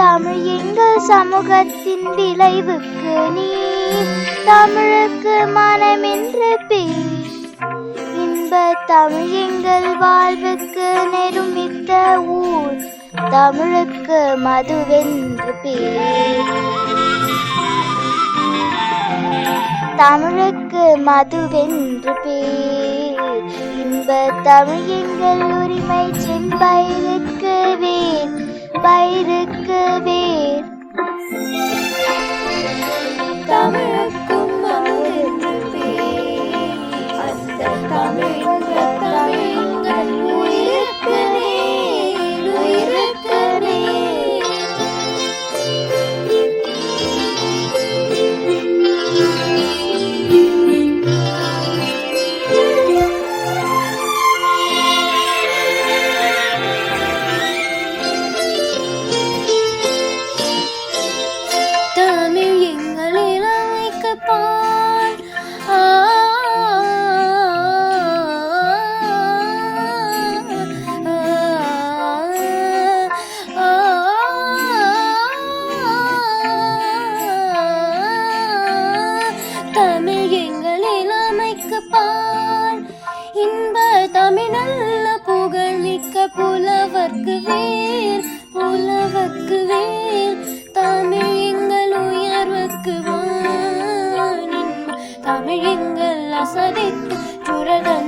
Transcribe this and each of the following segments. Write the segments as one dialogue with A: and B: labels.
A: தமிழ் எங்கள் சமூகத்தின் விளைவுக்கு நீ தமிழுக்கு மனமென்று பேர் இன்ப தமிழ் எங்கள் வாழ்வுக்கு நெருமித்த ஊர் தமிழுக்கு மதுவென்று பேர் தமிழுக்கு மதுவென்று பேர் இன்ப தமிழ் எங்கள் உரிமை செம்பை Amen. தமிழ் எங்கள் இளமைக்கு பால் இன்ப தமிழ் நல்ல புகழ்மிக்க புலவர்க்கு வேர் புலவர்க்கு வேர் தமிழ் எங்கள் உயர்வுக்கு தமிழ் எங்கள் அசதித்து சுரகன்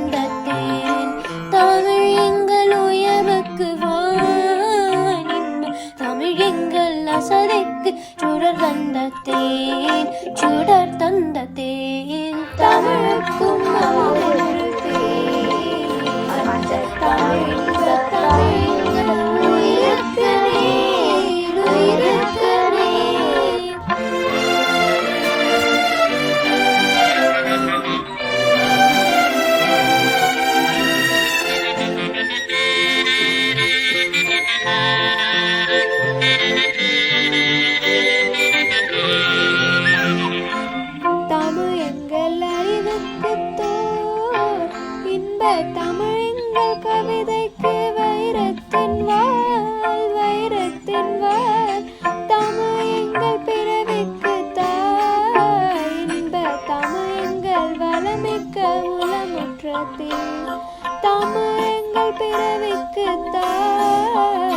A: தமிழ் தமிழுக்கும் Thank you. எங்கள் அறிவுக்கு தோர் இன்ப தமிழெங்கள் கவிதைக்கு வைரத்தின் வாழ் வைரத்தின் வாழ் தமிழ் எங்கள் பிறவிக்கு தாய் இன்ப தமிழ் எங்கள் வளமிக்க தமிழ் எங்கள் பிறவிக்கு தாய்